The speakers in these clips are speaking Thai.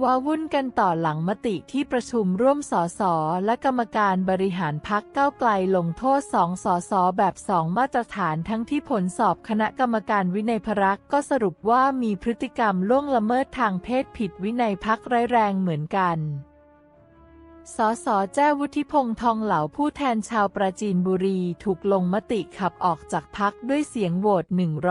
ว้าวุ่นกันต่อหลังมติที่ประชุมร่วมสสและกรรมการบริหารพักก้าวไกลลงโทษสองสสแบบสองมาตรฐานทั้งที่ผลสอบคณะกรรมการวินัยพรักก็สรุปว่ามีพฤติกรรมล่วงละเมิดทางเพศผิดวินัยพักร้ายแรงเหมือนกัน สสแจ้วุฒิพงษ์ทองเหลาผู้แทนชาวปราจีนบุรีถูกลงมติขับออกจากพักด้วยเสียงโหวต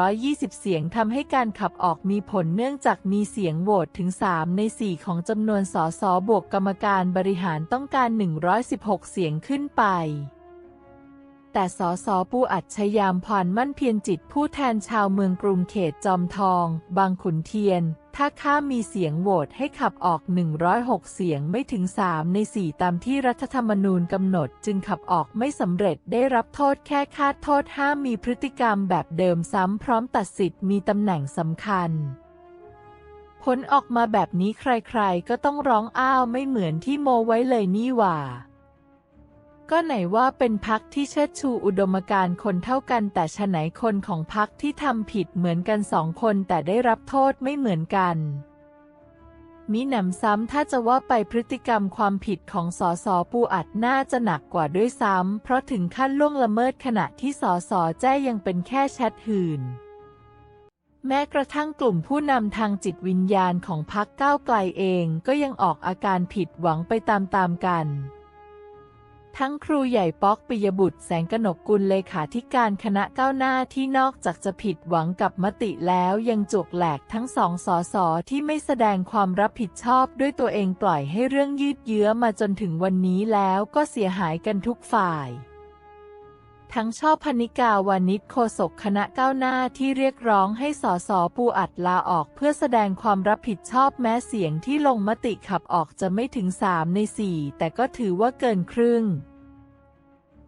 120 เสียงทำให้การขับออกมีผลเนื่องจากมีเสียงโหวตถึง 3 ใน 4 ของจำนวนสสบวกกรรมการบริหารต้องการ 116 เสียงขึ้นไปแต่สสปูอัดชยามพรมั่นเพียรจิตผู้แทนชาวเมืองกรุงเขตจอมทอง บางขุนเทียน ถ้าข้ามีเสียงโหวตให้ขับออก 106 เสียงไม่ถึง 3 ใน 4 ตามที่รัฐธรรมนูญกำหนดจึงขับออกไม่สำเร็จได้รับโทษแค่คาดโทษห้ามมีพฤติกรรมแบบเดิมซ้ำพร้อมตัดสิทธิ์มีตำแหน่งสำคัญ ผลออกมาแบบนี้ใครๆ ก็ต้องร้องอ้าวไม่เหมือนที่โมไว้เลยนี่หว่า ก็ไหนว่าเป็นพักที่เชิดชูอุดมการณ์คนเท่ากันแต่ฉะไหนคนของพักที่ทำผิดเหมือนกันสองคนแต่ได้รับโทษไม่เหมือนกันมิหนำซ้ำถ้าจะว่าไปพฤติกรรมความผิดของสสปูอัดน่าจะหนักกว่าด้วยซ้ำ เพราะถึงขั้นล่วงละเมิดขณะที่สสแจ้ยังเป็นแค่แชทหื่น แม้กระทั่งกลุ่มผู้นำทางจิตวิญญาณของพรรคก้าวไกลเองก็ยังออกอาการผิดหวังไปตามๆกัน ทั้งครูใหญ่ป๊อกปิยบุตรแสงกนกกุลเลขาธิการคณะก้าวหน้าที่นอกจากจะผิดหวังกับมติแล้วยังจวกแหลกทั้งสองสอสอที่ไม่แสดงความรับผิดชอบด้วยตัวเองปล่อยให้เรื่องยืดเยื้อมาจนถึงวันนี้แล้วก็เสียหายกันทุกฝ่าย ทั้งชอบพนิกาวานิชโฆษกคณะก้าวหน้าที่เรียกร้องให้สสปูอัดลาออกเพื่อแสดงความรับผิดชอบแม้เสียงที่ลงมติขับออกจะไม่ถึง 3 ใน 4 แต่ก็ถือว่าเกินครึ่ง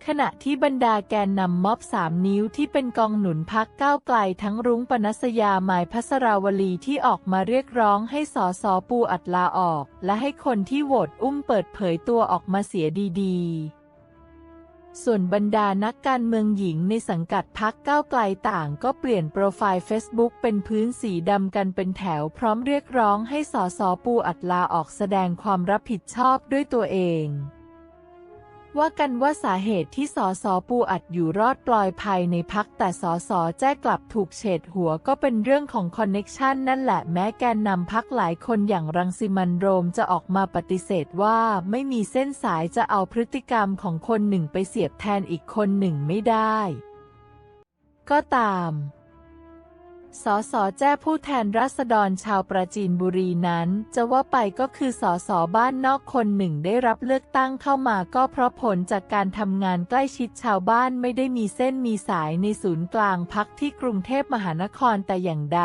ขณะที่บรรดาแกนนำม็อบสามนิ้วที่เป็นกองหนุนพักก้าวไกลทั้งรุ้งปนัสยาหมายพัสราวลีที่ออกมาเรียกร้องให้สอสอปูอัดลาออก และให้คนที่โหวตอุ้มเปิดเผยตัวออกมาเสียดีๆ ส่วนบรรดานักการเมืองหญิงในสังกัดพักก้าวไกลต่างก็เปลี่ยนโปรไฟล์เฟซบุ๊กเป็นพื้นสีดำกันเป็นแถวพร้อมเรียกร้องให้สอสอปูอัดลาออกแสดงความรับผิดชอบด้วยตัวเอง ว่ากันว่าสาเหตุที่สอสอปูอัดอยู่รอดปลอยภัยในพักแต่สอสอแจ้กลับถูกเฉดหัวก็เป็นเรื่องของคอนเน็กชันนั่นแหละแม้แกนนำพักหลายคนอย่างรังสิมันโรมจะออกมาปฏิเสธว่าไม่มีเส้นสายจะเอาพฤติกรรมของคนหนึ่งไปเสียบแทนอีกคนหนึ่งไม่ได้ ก็ตาม สสแจ้ผู้แทนราษฎรชาวปราจีนบุรีนั้น จะว่าไปก็คือสสบ้านนอกคนหนึ่งได้รับเลือกตั้งเข้ามาก็เพราะผลจากการทำงานใกล้ชิดชาวบ้านไม่ได้มีเส้นมีสายในศูนย์กลางพักที่กรุงเทพมหานครแต่อย่างใด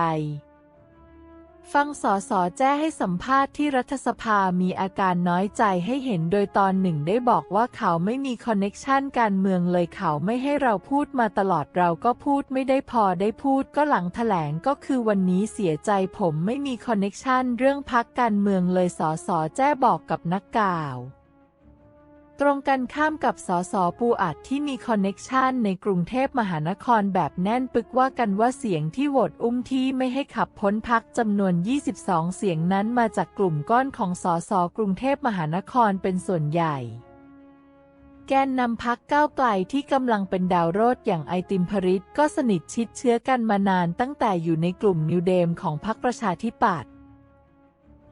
ฟังสอสอแจ้ให้สัมภาษณ์ที่รัฐสภามีอาการน้อยใจให้เห็นโดยตอนหนึ่งได้บอกว่าเขาไม่มีคอนเน็กชันการเมืองเลยเขาไม่ให้เราพูดมาตลอดเราก็พูดไม่ได้พอได้พูดก็หลังแถลงก็คือวันนี้เสียใจผมไม่มีคอนเน็กชันเรื่องพักการเมืองเลยสอสอแจ้บอกกับนักข่าว ตรงกันข้ามกับสสปูอัดที่มีคอนเน็กชันในกรุงเทพมหานครแบบแน่นปึกว่ากันว่าเสียงที่โหวตอุ้มที่ไม่ให้ขับพ้นพักจำนวน 22 เสียงนั้นมาจากกลุ่มก้อนของสสกรุงเทพมหานครเป็นส่วนใหญ่ แกนนำพักก้าวไกลที่กำลังเป็นดาวโรดอย่างไอติมพริตก็สนิทชิดเชื้อกันมานานตั้งแต่อยู่ในกลุ่มนิวเดมของพรรคประชาธิปัตย์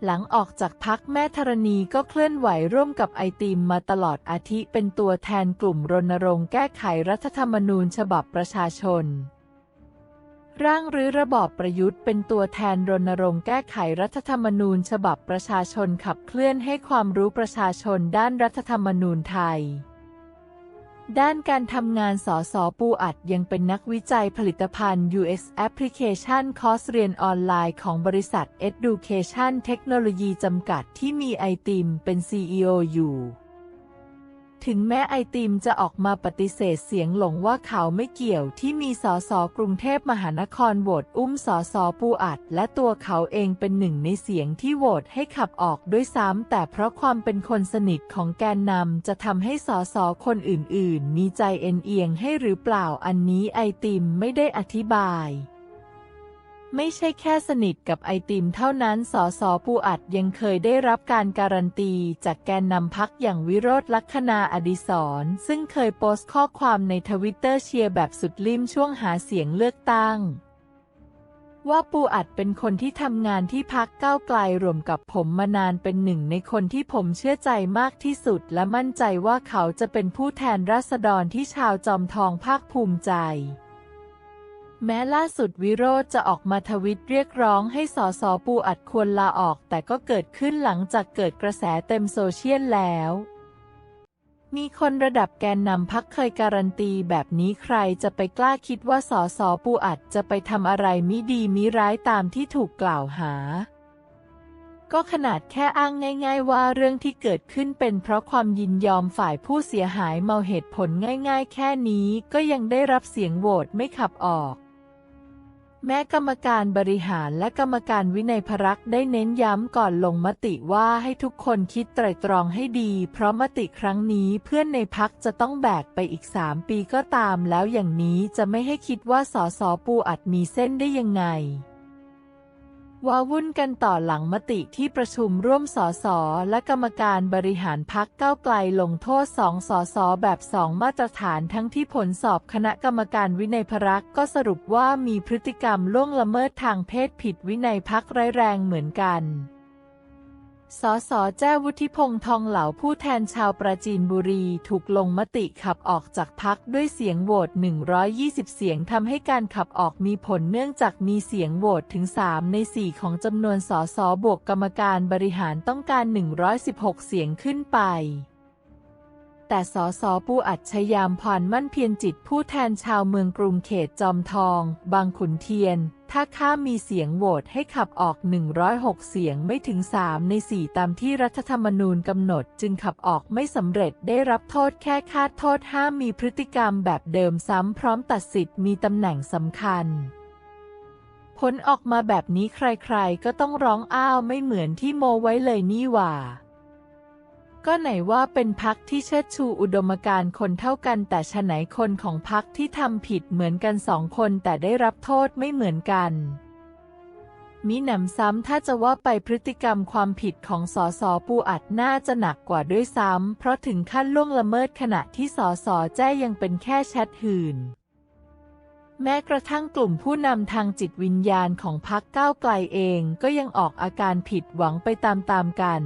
หลังออกจากพักแม่ธรณีก็เคลื่อนไหวร่วมกับไอติมมาตลอดอาทิเป็นตัวแทนกลุ่มรณรงค์แก้ไขรัฐธรรมนูญฉบับประชาชน ร่างหรือระบอบประยุทธ์เป็นตัวแทนรณรงค์แก้ไขรัฐธรรมนูญฉบับประชาชนขับเคลื่อนให้ความรู้ประชาชนด้านรัฐธรรมนูญไทย ด้านการทำงานสอสอปูอัดยังเป็นนักวิจัยผลิตภัณฑ์ UX Application คอร์สเรียนออนไลน์ของบริษัท Education Technology จำกัดที่มีไอติมเป็น CEO อยู่ ถึงแม้ไอติมจะออกมาปฏิเสธเสียงหลงว่าเขาไม่เกี่ยวที่มีสสกรุงเทพมหานครโหวตอุ้มสสปูอัด และตัวเขาเองเป็นหนึ่งในเสียงที่โหวตให้ขับออกด้วยซ้ำแต่เพราะความเป็นคนสนิทของแกนนำจะทำให้สสคนอื่นๆ มีใจเอ็นเอียงให้หรือเปล่าอันนี้ไอติมไม่ได้อธิบาย ไม่ใช่แค่สนิทกับไอติมเท่านั้น สสปูอัดยังเคยได้รับการการันตี จากแกนนำพักอย่างวิโรธลักษณาอดิศรซึ่งเคยโพสต์ข้อความในทวิตเตอร์เชียร์แบบสุดลิ่มช่วงหาเสียงเลือกตั้ง ว่าปูอัดเป็นคนที่ทำงานที่พักก้าวไกลรวมกับผมมานานเป็นหนึ่งในคนที่ผมเชื่อใจมากที่สุด และมั่นใจว่าเขาจะเป็นผู้แทนราษฎรที่ชาวจอมทองภาคภูมิใจ แม้ล่าสุดวิโรจน์จะออกมาทวิตเรียกร้องให้สสปูอัดควรลาออก แต่ก็เกิดขึ้นหลังจากเกิดกระแสเต็มโซเชียลแล้ว มีคนระดับแกนนำพักเคยการันตีแบบนี้ใครจะไปกล้าคิดว่าสสปูอัดจะไปทำอะไรมิดีมิร้ายตามที่ถูกกล่าวหา ก็ขนาดแค่อ้างง่าย ๆ ว่าเรื่องที่เกิดขึ้นเป็นเพราะความยินยอมฝ่ายผู้เสียหายเมาเหตุผลง่าย ๆ แค่นี้ก็ยังได้รับเสียงโหวตไม่ขับออก แม้กรรมการบริหารและกรรมการวินัยพรักได้เน้นย้ำก่อนลงมติว่าให้ทุกคนคิดไตร่ตรองให้ดี เพราะมติครั้งนี้เพื่อนในพักจะต้องแบกไปอีกสามปีก็ตามแล้วอย่างนี้จะไม่ให้คิดว่าสสปูอัดมีเส้นได้ยังไง ว้าวุ่นกันต่อหลังมติที่ประชุมร่วมสสและกรรมการบริหารพักเก้าไกลลงโทษสองสสแบบสองมาตรฐานทั้งที่ผลสอบคณะกรรมการวินัยพรักก็สรุปว่ามีพฤติกรรมล่วงละเมิดทางเพศผิดวินัยพักร้ายแรงเหมือนกัน สสแจ้วุฒิพงษ์ทองเหลาผู้แทนชาวปราจีนบุรีถูกลงมติขับออกจากพักด้วยเสียงโหวต 120 เสียงทำให้การขับออกมีผลเนื่องจากมีเสียงโหวตถึง 3 ใน 4 ของจำนวนสสบวกกรรมการบริหารต้องการ 116 เสียงขึ้นไป แต่สสปูอัดชยามพรมั่นเพียรจิตผู้แทนชาวเมืองกรุงเขตจอมทอง บางขุนเทียน ถ้าข้ามีเสียงโหวตให้ขับออก 106 เสียงไม่ถึง 3 ใน 4 ตามที่รัฐธรรมนูญกำหนดจึงขับออกไม่สำเร็จได้รับโทษแค่คาดโทษห้ามมีพฤติกรรมแบบเดิมซ้ำพร้อมตัดสิทธิ์มีตำแหน่งสำคัญผลออกมาแบบนี้ใครๆ ก็ต้องร้องอ้าวไม่เหมือนที่โมไว้เลยนี่หว่า ก็ไหนว่าเป็นพักที่เชิดชูอุดมการณ์คนเท่ากันแต่ฉะไหนคนของพักที่ทำผิดเหมือนกันสองคนแต่ได้รับโทษไม่เหมือนกัน มิหนำซ้ำถ้าจะว่าไปพฤติกรรมความผิดของสสปูอัดน่าจะหนักกว่าด้วยซ้ำเพราะถึงขั้นล่วงละเมิดขณะที่สสแจ้ยังเป็นแค่แชทหื่นแม้กระทั่งกลุ่มผู้นำทางจิตวิญญาณของพรรคก้าวไกลเองก็ยังออกอาการผิดหวังไปตามๆกัน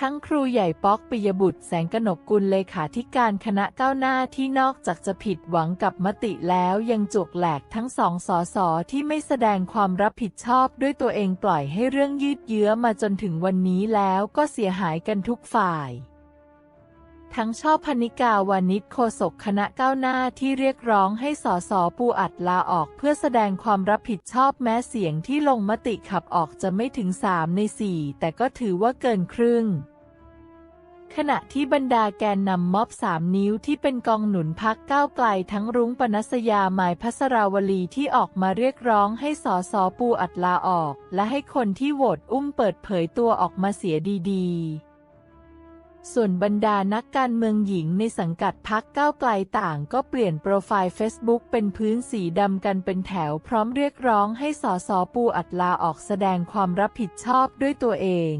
ทั้งครูใหญ่ป๊อกปิยบุตรแสงกนกกุลเลขาธิการคณะก้าวหน้าที่นอกจากจะผิดหวังกับมติแล้วยังจวกแหลกทั้งสองสอสอที่ไม่แสดงความรับผิดชอบด้วยตัวเองปล่อยให้เรื่องยืดเยื้อมาจนถึงวันนี้แล้วก็เสียหายกันทุกฝ่าย ทั้งชอบพนิกาวานิชโฆษกคณะก้าวหน้าที่เรียกร้องให้สสปูอัดลาออกเพื่อแสดงความรับผิดชอบแม้เสียงที่ลงมติขับออกจะไม่ถึง 3 ใน 4 แต่ก็ถือว่าเกินครึ่ง ขณะที่บรรดาแกนนำม็อบสามนิ้วที่เป็นกองหนุนพักก้าวไกลทั้งรุ้งปนัสยาหมายพัสราวลีที่ออกมาเรียกร้องให้สสปูอัดลาออก และให้คนที่โหวตอุ้มเปิดเผยตัวออกมาเสียดีๆ ส่วนบรรดานักการเมืองหญิงในสังกัดพักก้าวไกลต่างก็เปลี่ยนโปรไฟล์ Facebook เป็นพื้นสีดำกันเป็นแถวพร้อมเรียกร้องให้สสปูอัดลาออกแสดงความรับผิดชอบด้วยตัวเอง